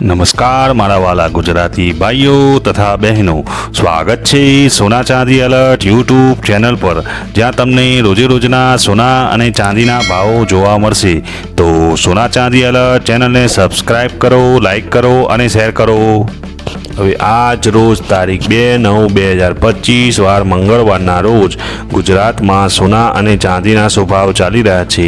નમસ્કાર, મારા વાલા ગુજરાતી ભાઈઓ તથા બહેનો. સ્વાગત છે સોના ચાંદી અલર્ટ યુટ્યુબ ચેનલ પર. જ્યાં તમને રોજે રોજના સોના અને ચાંદીના ભાવો જોવા મળશે. તો સોના ચાંદી અલર્ટ ચેનલને સબસ્ક્રાઈબ કરો લાઈક કરો અને શેર કરો. હવે આજ રોજ તારીખ બે નવ બે હજાર પચીસ, વાર મંગળવારના રોજ ગુજરાતમાં સોના અને ચાંદીના સ્વભાવ ચાલી રહ્યા છે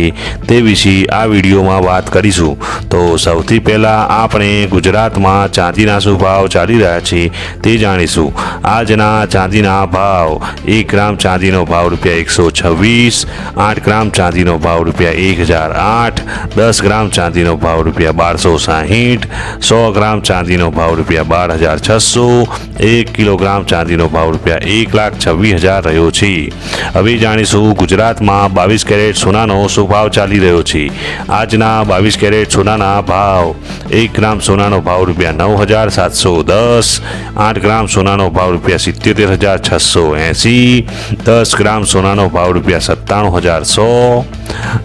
તે વિશે આ વિડીયોમાં વાત કરીશું. તો સૌથી પહેલાં આપણે ગુજરાતમાં ચાંદીના સ્વભાવ ચાલી રહ્યા છે તે જાણીશું. આજના ચાંદીના ભાવ, એક ગ્રામ ચાંદીનો ભાવ રૂપિયા એકસો છવ્વીસ, આઠ ગ્રામ ચાંદીનો ભાવ રૂપિયા એક હજાર આઠ, દસ ગ્રામ ચાંદીનો ભાવ રૂપિયા બારસો સાહીઠ, સો ગ્રામ ચાંદીનો ભાવ રૂપિયા બાર હજાર છસો એક કિલોગ્રામ ચાંદીનો ભાવ રૂપિયા એક લાખ છવ્વીસ હજાર રહ્યો છે. હવે જાણીશું ગુજરાતમાં બાવીસ કેરેટ સોનાનો શું ભાવ ચાલી રહ્યો છે. આજના બાવીસ કેરેટ સોનાના ભાવ, એક ગ્રામ સોનાનો ભાવ રૂપિયા નવ હજાર સાતસો દસ, આઠ ગ્રામ સોનાનો ભાવ રૂપિયા સિત્યોતેર હજાર છસો એંસી, દસ ગ્રામ સોનાનો ભાવ રૂપિયા સત્તાણું હજાર સો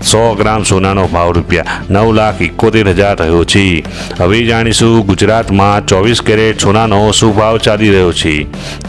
સો ગ્રામ સોનાનો ભાવ રૂપિયા નવ લાખ એકોતેર હજાર રહ્યો છે. હવે જાણીશું ગુજરાતમાં ચોવીસ કેરેટ સોનાનો શું ભાવ ચાલી રહ્યો છે.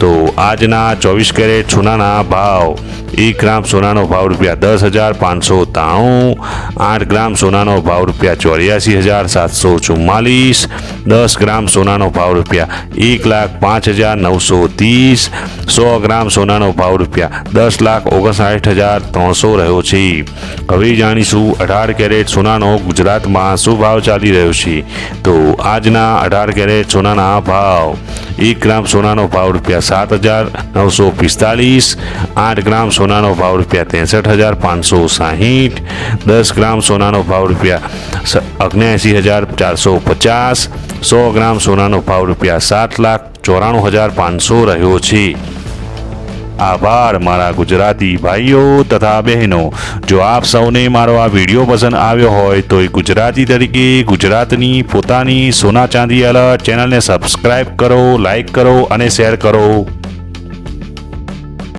તો આજના ચોવીસ કેરેટ સોનાના ભાવ એક ગ્રામ સોનાનો ભાવ રૂપિયા દસ હજાર પાંચસો ત્રાણું, આઠ ગ્રામ સોનાનો ભાવ રૂપિયા ચોર્યાસી હજાર સાતસો ચુમ્માલીસ, દસ ગ્રામ સોનાનો ભાવ રૂપિયા એક લાખ પાંચ હજાર નવસો ત્રીસ, સો ગ્રામ સોનાનો ભાવ રૂપિયા દસ લાખ ઓગણસાઠ હજાર ત્રણસો રહ્યો છે. હવે જાણીશું અઢાર કેરેટ સોનાનો ગુજરાતમાં શું ભાવ ચાલી રહ્યો છે? તો આજના અઢાર કેરેટ સોનાના ભાવ એક ગ્રામ સોનાનો ભાવ રૂપિયા સાત હજાર નવસો પિસ્તાલીસ, આઠ ગ્રામ સોનાનો ભાવ રૂપિયા ત્રેસઠ હજાર પાંચસો સાહીઠ, દસ ગ્રામ સોનાનો ભાવ રૂપિયા અગ્નેસી હજાર ચારસો પચાસ, સો ગ્રામ સોનાનો ભાવ રૂપિયા સાત લાખ ચોરાણું હજાર પાંચસો રહ્યો છે. આભાર, મારા ગુજરાતી ભાઈઓ તથા બહેનો. જો આપ સૌને મારો આ વીડિયો પસંદ આવ્યો હોય, તો એ ગુજરાતી તરીકે ગુજરાતની પોતાની સોના ચાંદી અલર્ટ ચેનલને સબસ્ક્રાઈબ કરો લાઈક કરો અને શેર કરો.